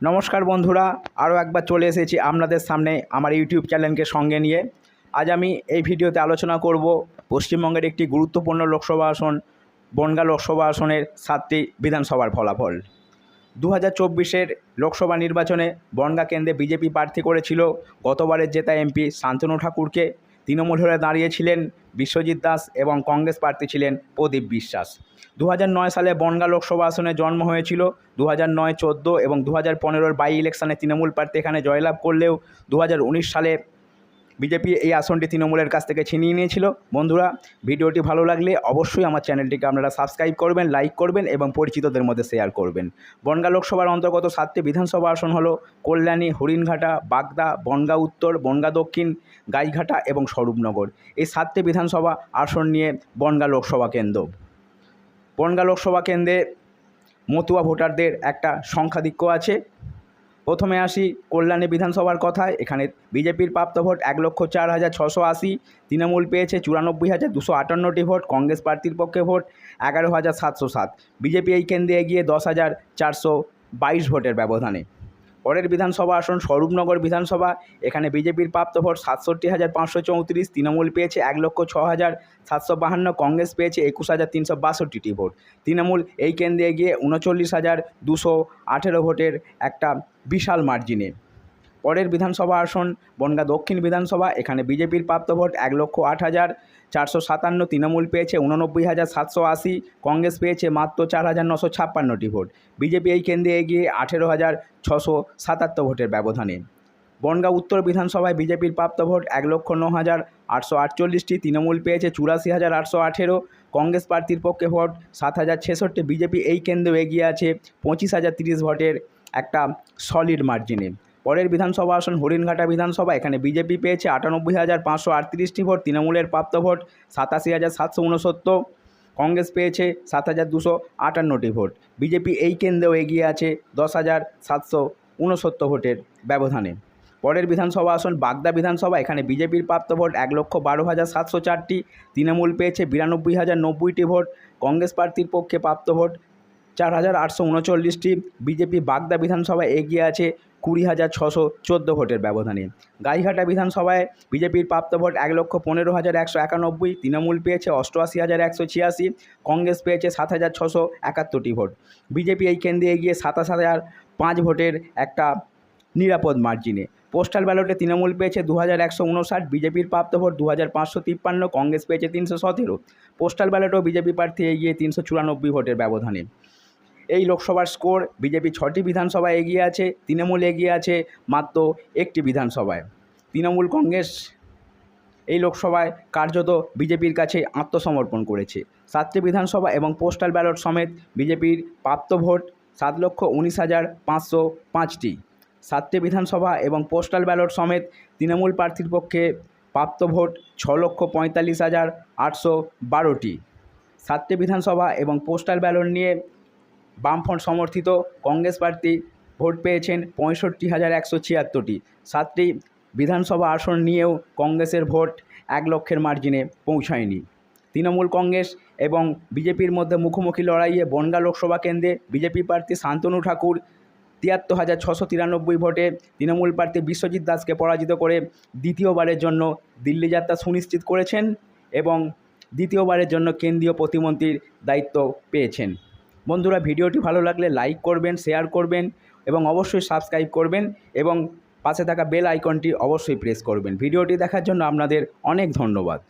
নমস্কার বন্ধুরা, আরও একবার চলে এসেছি আপনাদের সামনে আমার ইউটিউব চ্যানেলকে সঙ্গে নিয়ে। আজ আমি এই ভিডিওতে আলোচনা করব পশ্চিমবঙ্গের একটি গুরুত্বপূর্ণ লোকসভা আসন, বনগা লোকসভা আসনের সাতটি বিধানসভার ফলাফল। দু হাজার চব্বিশের লোকসভা নির্বাচনে বনগা কেন্দ্রে বিজেপি প্রার্থী করেছিল, গতবারের জেতা এমপি শান্তনু ঠাকুরকে। তৃণমূল হয়ে দাঁড়িয়েছিলেন বিশ্বজিৎ দাস এবং কংগ্রেস প্রার্থী ছিলেন প্রদীপ বিশ্বাস। দু সালে বনগা লোকসভা আসনে জন্ম হয়েছিল। দু হাজার নয়, চোদ্দ এবং দু হাজার পনেরোর বাই ইলেকশানে তৃণমূল প্রার্থী এখানে জয়লাভ করলেও দু হাজার উনিশ সালে বিজেপি এই আসনটি তৃণমূলের কাছ থেকে ছিনিয়ে নিয়েছিল। বন্ধুরা, ভিডিওটি ভালো লাগলে অবশ্যই আমার চ্যানেলটিকে আপনারা সাবস্ক্রাইব করবেন লাইক করবেন এবং পরিচিতদের মধ্যে শেয়ার করবেন। বনগা লোকসভার অন্তর্গত সাতটি বিধানসভা আসন হলো কল্যাণী, হরিণঘাটা, বাগদা, বনগা উত্তর, বনগা দক্ষিণ, গাইঘাটা এবং স্বরূপনগর। এই সাতটি বিধানসভা আসন নিয়ে বনগা লোকসভা কেন্দ্র। বনগা লোকসভা কেন্দ্রে মতুয়া ভোটারদের একটা সংখ্যাধিক্য আছে। প্রথমে আসি কল্যাণী বিধানসভার কথায়। এখানে বিজেপির প্রাপ্ত ভোট এক লক্ষ চার হাজার ছশো আশি। তৃণমূল পেয়েছে চুরানব্বই হাজার দুশো আটান্নটি ভোট, কংগ্রেস প্রার্থীর পক্ষে ভোট এগারো হাজার সাতশো সাত। বিজেপি এই কেন্দ্রে এগিয়ে দশ হাজার চারশো বাইশ ভোটের ব্যবধানে। পরের বিধানসভা আসন স্বরূপনগর বিধানসভা। এখানে বিজেপির প্রাপ্ত ভোট সাতষট্টি হাজার পাঁচশো চৌত্রিশ, তৃণমূল পেয়েছে এক লক্ষ ছ হাজার সাতশো বাহান্ন, কংগ্রেস পেয়েছে একুশ হাজার তিনশো বাষট্টিটি ভোট। তৃণমূল এই কেন্দ্রে গিয়ে উনচল্লিশ হাজার দুশো আঠেরো ভোটের একটা বিশাল মার্জিনে পরের বিধানসভা আসন, বনগা দক্ষিণ বিধানসভা, এখানে বিজেপির প্রাপ্ত ভোট এক লক্ষ আট হাজার চারশো সাতান্ন তৃণমূল পেয়েছে উননব্বই হাজার সাতশো আশি, কংগ্রেস পেয়েছে মাত্র চার হাজার নশো ছাপ্পান্নটি ভোট। বিজেপি এই কেন্দ্রে এগিয়ে আঠেরো হাজার ছশো সাতাত্তর ভোটের ব্যবধানে। বনগাঁ উত্তর বিধানসভায় বিজেপির প্রাপ্ত ভোট এক লক্ষ ন হাজার আটশো আটচল্লিশটি, তৃণমূল পেয়েছে চুরাশি হাজার আটশো আঠেরো, কংগ্রেস প্রার্থীর পক্ষে ভোট সাত হাজার ছেষট্টি, বিজেপি এই কেন্দ্রেও এগিয়ে আছে পঁচিশ হাজার তিরিশ ভোটের একটা সলিড মার্জিনে পরের বিধানসভা আসন হরিণঘাটা বিধানসভা, এখানে বিজেপি পেয়েছে আটানব্বই হাজার পাঁচশো আটত্রিশটি ভোট, তৃণমূলের প্রাপ্ত ভোট সাতাশি হাজার সাতশো উনসত্তর, কংগ্রেস পেয়েছে সাত হাজার দুশো আটান্নটি ভোট, বিজেপি এই কেন্দ্রেও এগিয়ে আছে দশ হাজার সাতশো উনসত্তর ভোটের ব্যবধানে। পরের বিধানসভা আসন বাগদা বিধানসভা, এখানে বিজেপির প্রাপ্ত ভোট এক লক্ষ বারো হাজার সাতশো চারটি, তৃণমূল পেয়েছে বিরানব্বই হাজার নব্বইটি ভোট, কংগ্রেস প্রার্থীর পক্ষে প্রাপ্ত ভোট চার হাজার আটশো উনচল্লিশটি, বিজেপি বাগদা বিধানসভায় এগিয়ে আছে কুড়ি হাজার ছশো চোদ্দ ভোটের ব্যবধানে। গাইঘাটা বিধানসভায় বিজেপির প্রাপ্ত ভোট এক লক্ষ পনেরো হাজার একশো একানব্বই, তৃণমূল পেয়েছে অষ্টআশি হাজার একশো ছিয়াশি, কংগ্রেস পেয়েছে সাত হাজার ছশো একাত্তরটি ভোট। বিজেপি এই কেন্দ্রে এগিয়ে সাতাশ হাজার পাঁচ ভোটের একটা নিরাপদ মার্জিনে। পোস্টাল ব্যালটে তৃণমূল পেয়েছে দু হাজার একশো উনষাট, বিজেপির প্রাপ্ত ভোট দু হাজার পাঁচশো তিপ্পান্ন, কংগ্রেস পেয়েছে তিনশো সতেরো। পোস্টাল ব্যালটেও বিজেপি প্রার্থী এগিয়ে তিনশো চুরানব্বই ভোটের ব্যবধানে। এই লোকসভার স্কোর বিজেপি ছটি বিধানসভায় এগিয়ে আছে, তৃণমূল এগিয়ে আছে মাত্র একটি বিধানসভায়। তৃণমূল কংগ্রেস এই লোকসভায় কার্যত বিজেপির কাছে আত্মসমর্পণ করেছে। সাতটি বিধানসভা এবং পোস্টাল ব্যালট সমেত বিজেপির প্রাপ্ত ভোট সাত লক্ষ উনিশ হাজার পাঁচশো পাঁচটি। সাতটি বিধানসভা এবং পোস্টাল ব্যালট সমেত তৃণমূল প্রার্থীর পক্ষে প্রাপ্ত ভোট ছ লক্ষ পঁয়তাল্লিশ হাজার আটশো বারোটি। সাতটি বিধানসভা এবং পোস্টাল ব্যালট নিয়ে বামফ্রন্ট সমর্থিত কংগ্রেস প্রার্থী ভোট পেয়েছেন পঁয়ষট্টি হাজার একশো ছিয়াত্তরটি। সাতটি বিধানসভা আসন নিয়েও কংগ্রেসের ভোট এক লক্ষের মার্জিনে পৌঁছায়নি। তৃণমূল কংগ্রেস এবং বিজেপির মধ্যে মুখোমুখি লড়াইয়ে বনগা লোকসভা কেন্দ্রে বিজেপি প্রার্থী শান্তনু ঠাকুর তিয়াত্তর হাজার ছশো তিরানব্বই ভোটে তৃণমূল প্রার্থী বিশ্বজিৎ দাসকে পরাজিত করে দ্বিতীয়বারের জন্য দিল্লি যাত্রা সুনিশ্চিত করেছেন এবং দ্বিতীয়বারের জন্য কেন্দ্রীয় প্রতিমন্ত্রীর দায়িত্ব পেয়েছেন। বন্ধুরা ভিডিওটি ভালো লাগলে লাইক করবেন, শেয়ার করবেন এবং অবশ্যই সাবস্ক্রাইব করবেন এবং পাশে থাকা বেল আইকনটি অবশ্যই প্রেস করবেন। ভিডিওটি দেখার জন্য আপনাদের অনেক ধন্যবাদ।